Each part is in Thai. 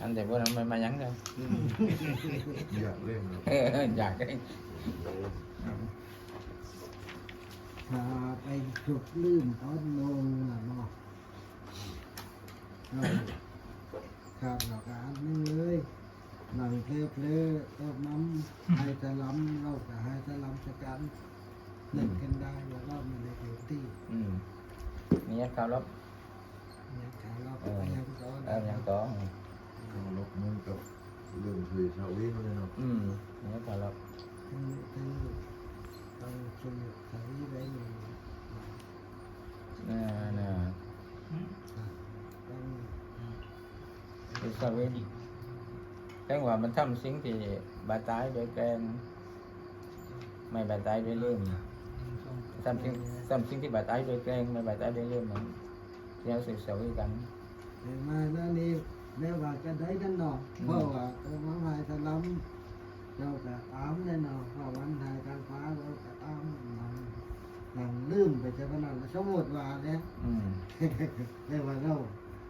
อันแต่พวกนั้นไม่มายั้งเลยอยากเล่นนะเอออยากได้พาไปจุดลื่นตอนนงน่ะเนาะเอาครับหลักการนึงเลยหนังเพลเพลต้มน้ำให้จะล้ำเราจะให้จะล้ำสกันเล่นกันได้แล้วก็มันในเต็มที่อืมนี่ข่าวลบเนี่ยขายเราไปยังก่อนเออยังต่อ เขาลบมือกับเรื่องคือชาววิทย์เลยเนาะอืมนี่ข่าวลบทั้งทั้งต้องช่วยใช้ได้หนึ่งน่าน่าต้องคือสวิตแจ้งว่ามันทำสิ่งที่บาดตายโดยแกล้งไม่บาดตายโดยลืมทำสิ่งทำสิ่งที่บาดตายโดยแกล้งไม่บาดตายโดยลืมมันเที่ยวสื่อสวิกันเดี๋ยวมาหน้านี้แม่ว่าจะได้นั่นเนาะเพราะว่าตัวมังหายจะล้ำเราก็ตามแน่นอนเพราะวันไทยการฟ้าเราก็ตามมันหลังลืมไปจะพนันสมมติว่าเนี่ยอืมเรียกว่าเรา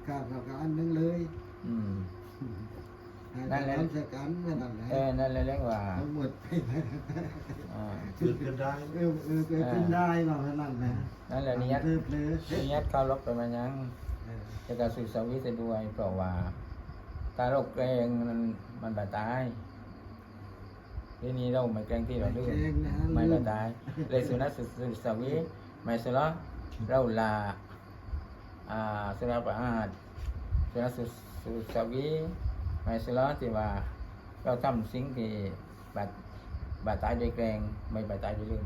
ขาดเราก็อันหนึงเลยอืมหายจะล้ำสกันไม่นั่นแหละเออนั่นเลยเรียกว่าทั้งหมดไปเลยอ่าคือกันได้เออเออเกิดขึ้นได้ว่าพนันนะนั่นแหละนิยัดเพลิดเพลินนิยัดเข้าลบไปมายังเออ จะการสื่อสวิตด้วยเพราะว่าถ้าเราเกรงมันมันบาดตายทีนี้เราไม่เกรงที่เราดื้อไม่บาดตายเลยสุนัขสือสวิตไม่สละเราลาอ่าสุนัขประหารสุนัขสือสวิตไม่สละที่ว่าเราทำสิ่งที่บาดบาดตายด้วยเกรงไม่บาดตายด้วยลืม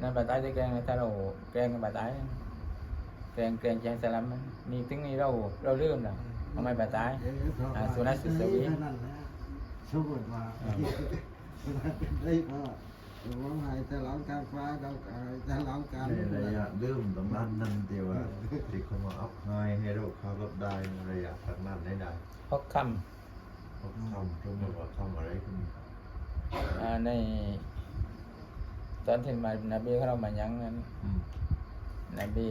นั่นบาดตายด้วยเกรงถ้าเราเกรงกับาดตาย รงแกรงใจสลัมมันมีถึงนี้เราเราเริ่มแล้วทำไมบาดตายเออเพราะอ่าว่าสุนัขสุดสวีเนั่นแหละสมมติว่าอ่าสุนัขเป็นได้ก็หลวงหายจะล้างการฟ้าเราก็จะล้างการในระยะเริ่มตรงนั้นนั่นเดียวว่าที่เขามาอัพไฮให้เราเขาลบได้ระยะทางนั้นได้ได้เพราะคเขาทำสมมติว่าทำอะไรขึ้นำอ่าในตอนที่มานบีเขาเรามายังนั้นอืมนบี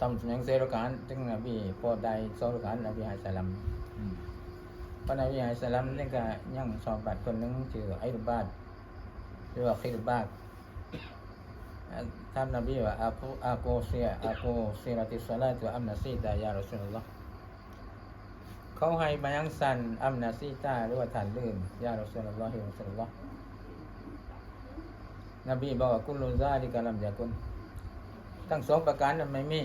ทำยังเซรการถึงนบีพอได้โซรการนบีให้สลัมอืมเพราะนบีให้สลัมนี่ก็ยังสอบบัตรคนหนึงชื่อไอรุบาดหรือว่าคิรุบาดอ่าท่านนบีว่าอากูอากูเสียอากูเสียรติสลาตัวอัมนาซีดายารอสุลลอฮ์เขาให้มายังสันอัมนาซีตาหรือว่าฐานลื่นยารอสุลลอฮิวะสัลลัลลอฮ์ นบีบอกว่ากุลลุซาดิกะลัมยากุนทั้งสองประการนั้นไม่มี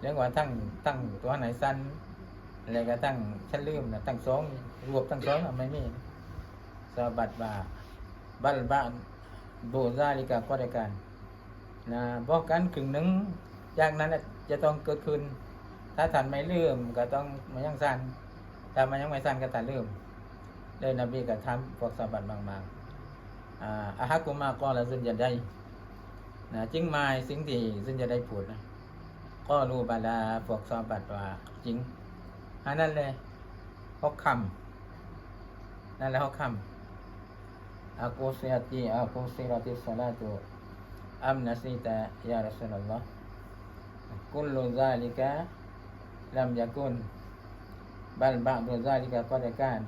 เรียกว่าทั้งทั้งตัวไหนสั้นอะไรก็ทั้งชั้นลืมนะทั้งสองรวบทั้งสองน่ะไม่มีสบัดบาบัลบาโบซาดิกะก็ได้กันนะบอกกันครึ่งหนึ่งจากนั้นจะต้องเกิดขึ้น ถ้าท่านไม่ลืมก็ต้องมายังสั้นถ้ามันยังไม่สั้นก็ท่านลืมเลยนบีก็ทำพวกสบัดบางๆ อะฮักุมาก็แล้วซึ่งจะได้นะจึงมายสิ่งที่ซึ่งจะได้พูดนะก็รู้บาลาพวกซอบัดว่าจริงอันนั้นเลยฮอกคำนั่นแหละฮอกคำอากูซิยตีอากูซิรติสลาตุอัมนาสีตายารสุลลอฮ์กุลลูซาลิกะลัมยากุนบัลบาดุซาลิกะก็ได้การ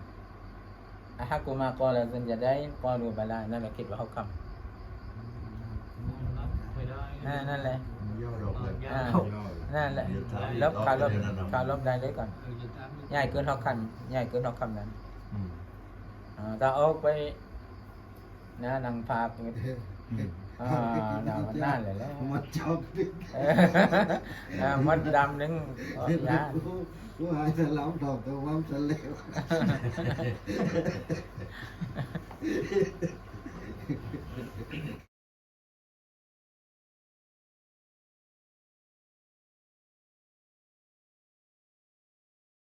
อะฮักกูมากอลแล้วจนจะได้กอรูบาลานั่นแหละคิดว่าเขาคำนั่นแหละย่ลยนั่นแหละลบคาลบคาลบได้เลยก่อนใหญ่เกินหขาคำใหญ่เกินหขาคำนั้นถ้าออกไปนะนางพาไป น่าเลยแล้วมันจบดิมันดำนึงนะกูหายจะล้ำดอกแต่ว่ามันเลว